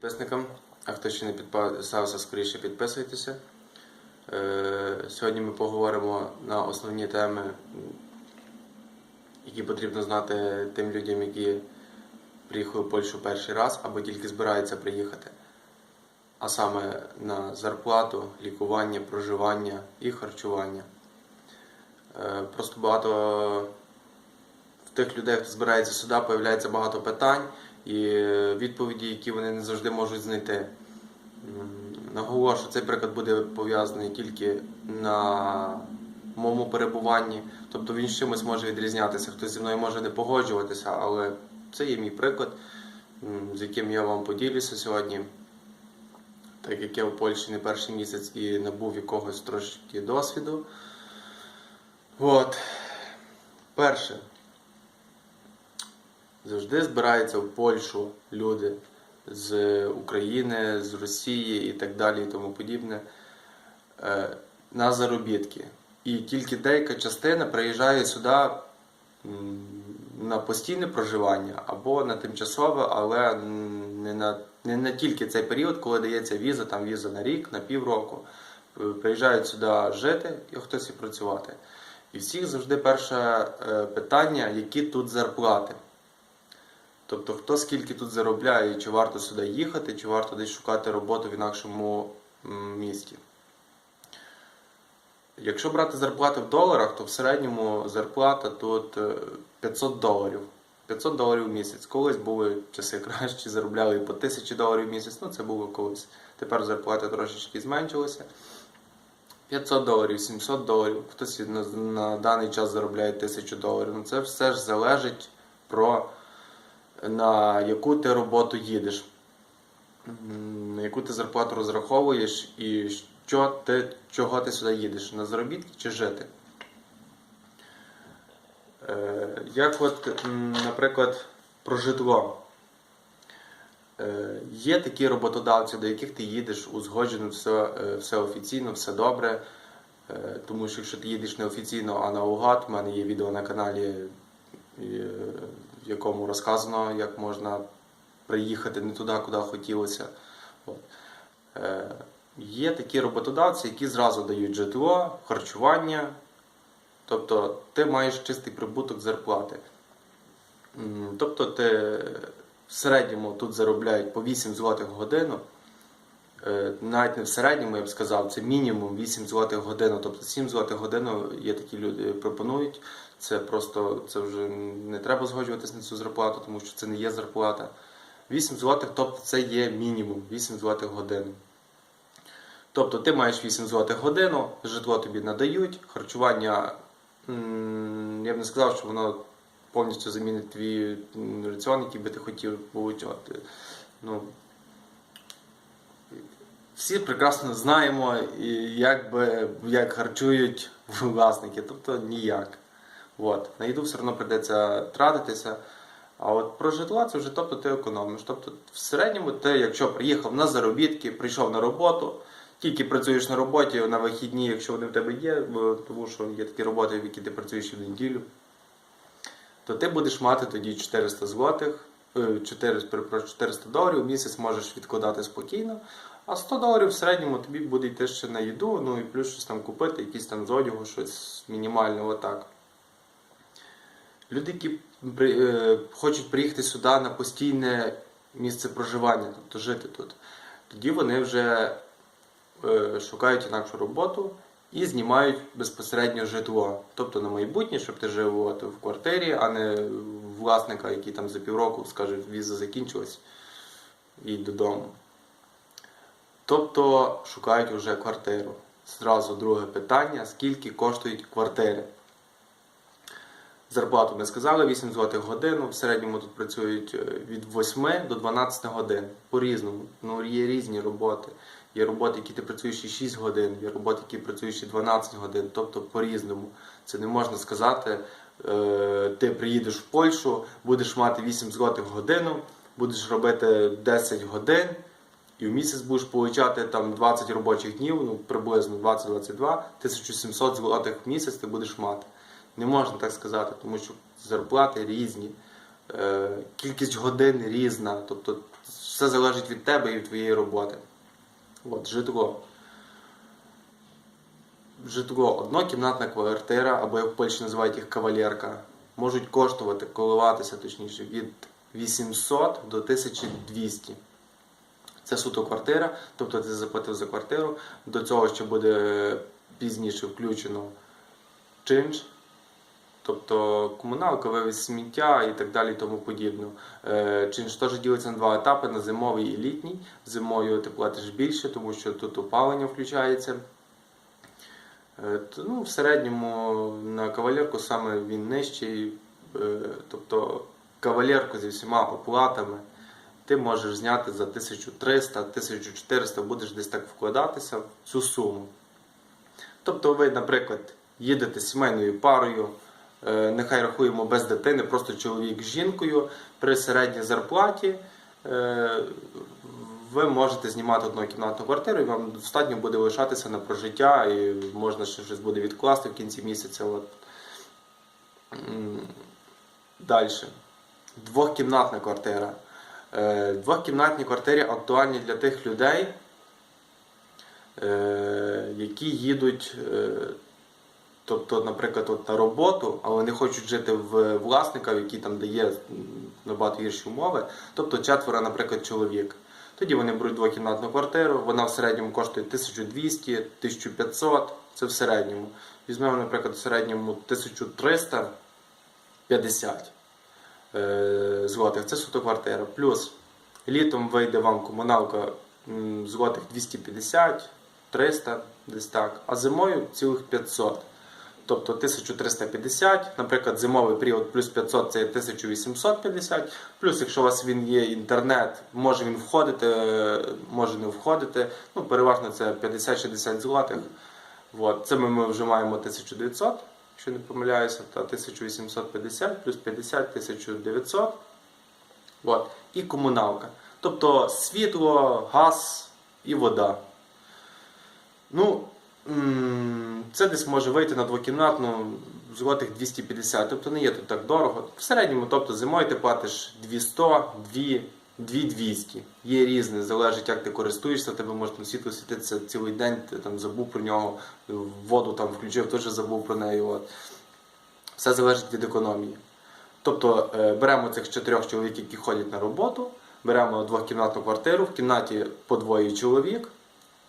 Підписникам, а хто ще не підписався, скоріше підписуйтеся. Е, Сьогодні ми поговоримо на основні теми, які потрібно знати тим людям, які приїхали в Польщу перший раз або тільки збираються приїхати. А саме на зарплату, лікування, проживання і харчування. Е, Просто багато в тих людей, хто збирається сюди, появляється багато питань і е, відповіді, які вони не завжди можуть знайти. Наголошу, цей приклад буде пов'язаний тільки на моєму перебуванні, тобто він з чимось може відрізнятися. Хтось зі мною може не погоджуватися, але це є мій приклад, з яким я вам поділюся сьогодні. Так як я в Польщі не перший місяць і набув якогось трошки досвіду. От. Перше. Завжди збираються в Польщу люди з України, з Росії і так далі, і тому подібне е, на заробітки. І тільки деяка частина приїжджає сюди на постійне проживання або на тимчасове, але не на, не на тільки цей період, коли дається віза, там віза на рік, на півроку. Е, Приїжджають сюди жити і хтось і працювати. І всіх завжди перше е, питання, які тут зарплати. Тобто, хто скільки тут заробляє, чи варто сюди їхати, чи варто десь шукати роботу в інакшому місті. Якщо брати зарплати в доларах, то в середньому зарплата тут е, 500 доларів. 500 доларів в місяць. Колись були часи кращі, заробляли по 1000 доларів в місяць, ну це було колись. Тепер зарплата трошечки зменшилася. 500 доларів, 700 доларів, хтось на, на даний час заробляє 1000 доларів. Ну це все ж залежить про на яку ти роботу їдеш, на яку ти зарплату розраховуєш і що ти, чого ти сюди їдеш, на заробітки чи жити. Е, Як от, наприклад, про житло. Е, Є такі роботодавці, до яких ти їдеш узгоджено, все, е, все офіційно, все добре. Тому що якщо ти їдеш не офіційно, а наугад, в мене є відео на каналі, в якому розказано, як можна приїхати не туди, куди хотілося. От. Е, Є такі роботодавці, які зразу дають житло, харчування. Тобто ти маєш чистий прибуток зарплати. Тобто ти в середньому тут заробляють по 8 злотих годину. Е, Навіть не в середньому, я б сказав, це мінімум 8 злотих годину. Тобто 7 злотих годину є такі люди пропонують. Це просто це вже не треба згоджуватися на цю зарплату, тому що це не є зарплата. 8 злотих, тобто це є мінімум 8 злотих годину. Тобто ти маєш 8 злотих годину, житло тобі надають, харчування, я б не сказав, що воно повністю замінить твій раціон, який би ти хотів получати. Ну, всі прекрасно знаємо, як, би, як харчують власники, тобто ніяк. От. На їду все одно прийдеться тратитися. А от про житло це вже тобто ти економиш. Тобто в середньому ти, якщо приїхав на заробітки, прийшов на роботу, тільки працюєш на роботі на вихідні, якщо вони в тебе є, тому що є такі роботи, в які ти працюєш в неділю, то ти будеш мати тоді 400 злотих, е, 4, перепрошую, 400 доларів в місяць можеш відкладати спокійно, а 100 доларів в середньому тобі буде йти ще на їду, ну і плюс щось там купити, якісь там з одягу, щось мінімальне, отак. Люди, які е, хочуть приїхати сюди на постійне місце проживання, тобто жити тут, тоді вони вже е, шукають інакшу роботу і знімають безпосередньо житло. Тобто на майбутнє, щоб ти жив от, в квартирі, а не власника, який там за півроку скаже, віза закінчилась і додому. Тобто шукають вже квартиру. Зразу друге питання: скільки коштують квартири? Зарплату ми сказали 8 злотих годину. В середньому тут працюють е, від 8 до 12 годин. По-різному. Ну, є різні роботи. Є роботи, які ти працюєш і 6 годин, є роботи, які працюєш і 12 годин, тобто по-різному. Це не можна сказати. е, Ти приїдеш в Польщу, будеш мати 8 злотих годину, будеш робити 10 годин, і в місяць будеш получати там 20 робочих днів, ну приблизно 20-22, 1700 злотих в місяць ти будеш мати. Не можна так сказати, тому що зарплати різні. е, кількість годин різна. Тобто все залежить від тебе і від твоєї роботи. От, житло. Житло, однокімнатна квартира, або як в Польщі називають їх кавалерка, можуть коштувати, коливатися точніше, від 800 до 1200. Це суто квартира, тобто ти заплатив за квартиру. До цього ще буде пізніше включено чинш, тобто комуналка, вивіз сміття і так далі, і тому подібне. Чинш теж ділиться на два етапи: на зимовий і літній. Зимою ти платиш більше, тому що тут опалення включається. Е, Ну, в середньому на кавалерку саме він нижчий, е, тобто кавалерку зі всіма оплатами ти можеш зняти за 1300-1400, будеш десь так вкладатися в цю суму. Тобто ви, наприклад, їдете сімейною парою, е, нехай рахуємо без дитини, просто чоловік з жінкою при середній зарплаті. е, Ви можете знімати однокімнатну квартиру, і вам достатньо буде лишатися на прожиття, і можна ще щось буде відкласти в кінці місяця. От. Далі. Двохкімнатна квартира. Е, Двохкімнатні квартири актуальні для тих людей, е, які їдуть, е, тобто, наприклад, от на роботу, але не хочуть жити в власника, який там дає набагато гірші умови. Тобто четверо, наприклад, чоловік. Тоді вони беруть двокімнатну квартиру, вона в середньому коштує 1200, 1500, це в середньому. Візьмемо, наприклад, в середньому 1350 е, злотих. Це суто квартира. Плюс літом вийде вам комуналка злотих 250, 300, десь так, а зимою цілих 500. Тобто 1350, наприклад, зимовий період плюс 500 це 1850. Плюс, якщо у вас він є інтернет, може він входити, е, може не входити. Ну, переважно це 50-60 злотих. От. Це ми, ми вже маємо 1900, якщо не помиляюся, та 1850 плюс 50 1900. От. І комуналка. Тобто світло, газ і вода. Ну, це десь може вийти на двокімнатну злотих 250, тобто не є тут так дорого. В середньому, тобто зимою ти платиш 200, 2, 2200. Є різне, залежить, як ти користуєшся, тебе може там світло світитися цілий день, ти там забув про нього, воду там включив, теж забув про неї. От. Все залежить від економії. Тобто е, беремо цих чотирьох чоловік, які ходять на роботу, беремо двохкімнатну квартиру, в кімнаті по двоє чоловік,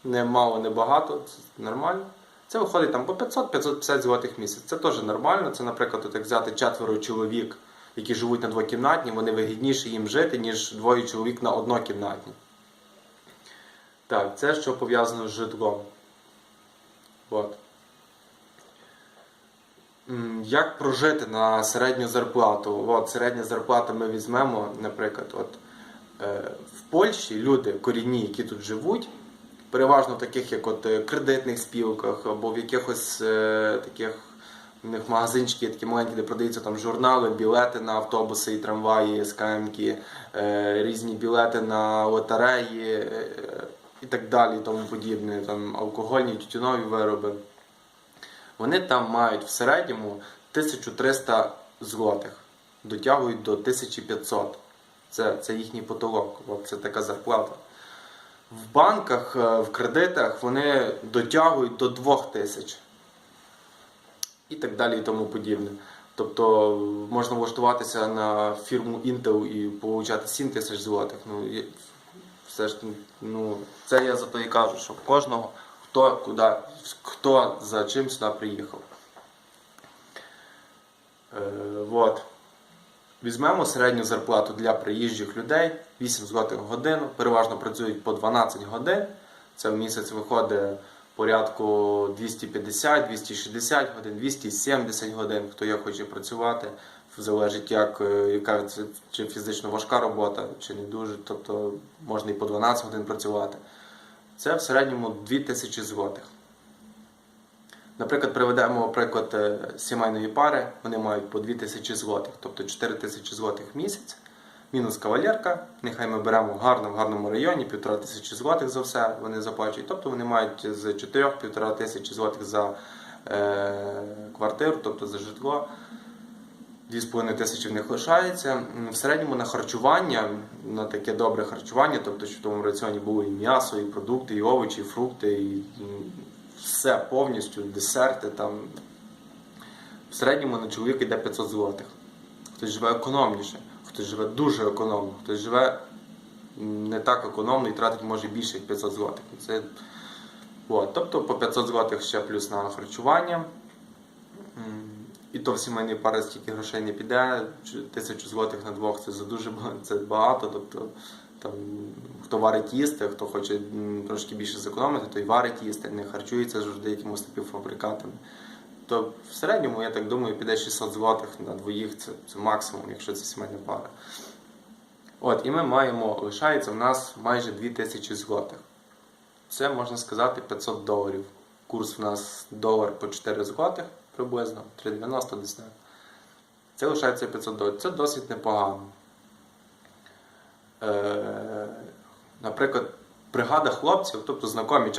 не мало, не багато, це нормально. Це виходить там по 500-550 злотих місяць. Це теж нормально. Це, наприклад, от як взяти четверо чоловік, які живуть на двокімнатній, вони вигідніше їм жити, ніж двоє чоловік на однокімнатній. Так, це що пов'язано з житлом. От. Як прожити на середню зарплату? От, середня зарплата ми візьмемо, наприклад, от, е, в Польщі люди корінні, які тут живуть, переважно в таких, як от е, кредитних спілках або в якихось е, таких у них магазинчики такі маленькі, де продаються там журнали, білети на автобуси і трамваї, скамки, е, різні білети на лотереї е, і так далі, тому подібне, там алкогольні, тютюнові вироби. Вони там мають в середньому 1300 злотих, дотягують до 1500. Це, це їхній потолок, це така зарплата. В банках, е, в кредитах вони дотягують до 2000 і так далі і тому подібне. Тобто можна влаштуватися на фірму Intel і получати 7 тисяч злотих. Ну, все ж, ну, це я за то і кажу, що кожного хто куди, хто за чим сюди приїхав. Е, вот. Візьмемо середню зарплату для приїжджих людей 8 злотих в годину, переважно працюють по 12 годин. Це в місяць виходить порядку 250-260 годин, 270 годин, хто як хоче працювати. Залежить, як, е, яка чи фізично важка робота, чи не дуже. Тобто можна і по 12 годин працювати. Це в середньому 2000 злотих. Наприклад, приведемо приклад е, сімейної пари, вони мають по 2000 злотих, тобто 4000 злотих в місяць, мінус кавалерка. Нехай ми беремо в гарному, районі, 1500 злотих за все вони заплачують. Тобто вони мають з 4-1,5 тисячі злотих за е, квартиру, тобто за житло. 2,5 тисячі в них лишається. В середньому на харчування, на таке добре харчування, тобто, що в тому раціоні було і м'ясо, і продукти, і овочі, і фрукти, і все повністю, десерти там. В середньому на чоловіка йде 500 злотих. Хтось живе економніше, хтось живе дуже економно, хтось живе не так економно і тратить може більше як 500 злотих. Це, от, тобто по 500 злотих ще плюс на харчування. І то в сімейній пари стільки грошей не піде. Тисячу злотих на двох це дуже це багато. Тобто там хто варить їсти, хто хоче трошки більше зекономити, той варить їсти, не харчується завжди якимось напівфабрикатами. То в середньому, я так думаю, піде 600 злотих на двоїх, це, це максимум, якщо це сімейна пара. От, і ми маємо, лишається в нас майже 2000 злотих. Це можна сказати 500 доларів. Курс в нас долар по 4 злотих приблизно, 3,90 десь. Це лишається 500 доларів. Це досить непогано. Е, наприклад, бригада хлопців, тобто знайомі